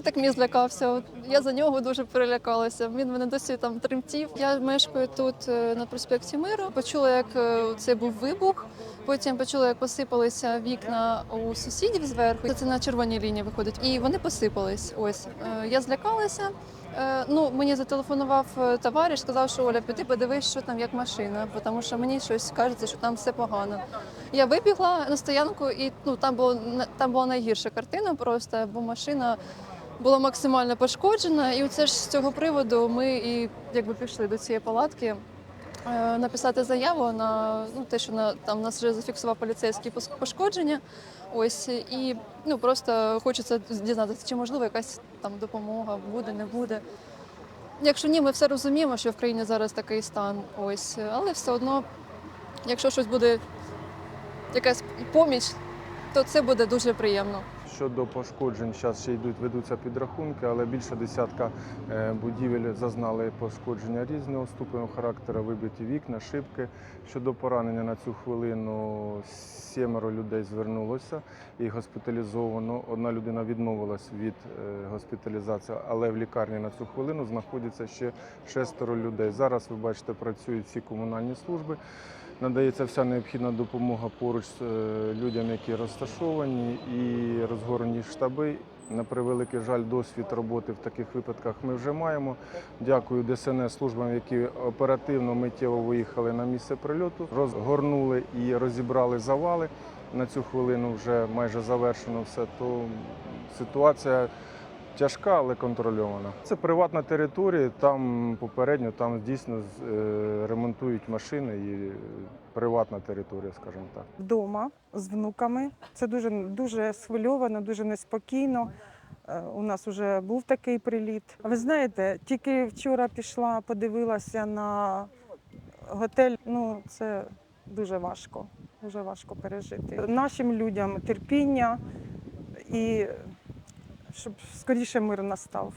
Котик мій злякався. Я за нього дуже перелякалася. Він мене досі там тремтів. Я мешкаю тут е, на проспекті Миру. Почула, як е, це був вибух. Потім почула, як посипалися вікна у сусідів зверху. Це на червоній лінії виходить, і вони посипались. Ось Е, я злякалася. Ну, мені зателефонував товариш, сказав, що Оля, піди подивись, що там як машина, тому що мені щось кажеться, що там все погано. Я вибігла на стоянку, і ну там було там була найгірша картина, просто бо машина була максимально пошкоджена. І оце ж з цього приводу ми і якби пішли до цієї палатки. е, Написати заяву на ну те, що на там нас вже зафіксував поліцейські пошкодження. Ось і ну просто хочеться дізнатися, чи можливо якась там допомога буде, не буде. Якщо ні, ми все розуміємо, що в країні зараз такий стан. Ось, але все одно, якщо щось буде якась поміч, то це буде дуже приємно. Щодо пошкоджень, зараз ще йдуть, ведуться підрахунки, але більше десятка е, будівель зазнали пошкодження різного ступеню характеру, вибиті вікна, шибки. Щодо поранення на цю хвилину сімеро людей звернулося і госпіталізовано. Одна людина відмовилась від е, госпіталізації, але в лікарні на цю хвилину знаходиться ще шестеро людей. Зараз ви бачите, працюють всі комунальні служби. Надається вся необхідна допомога поруч з е, людям, які розташовані, і розгорені штаби. На превеликий жаль, досвід роботи в таких випадках ми вже маємо. Дякую ДСНС службам, які оперативно миттєво виїхали на місце прильоту, розгорнули і розібрали завали. На цю хвилину вже майже завершено все. То ситуація тяжка, але контрольована. Це приватна територія. Там попередньо там дійсно е, ремонтують машини і приватна територія, скажімо так. вдома з внуками. Це дуже, дуже схвильовано, дуже неспокійно. Е, У нас вже був такий приліт. Ви знаєте, тільки вчора пішла, подивилася на готель. Ну, це дуже важко, дуже важко пережити. Нашим людям терпіння і щоб скоріше мир настав.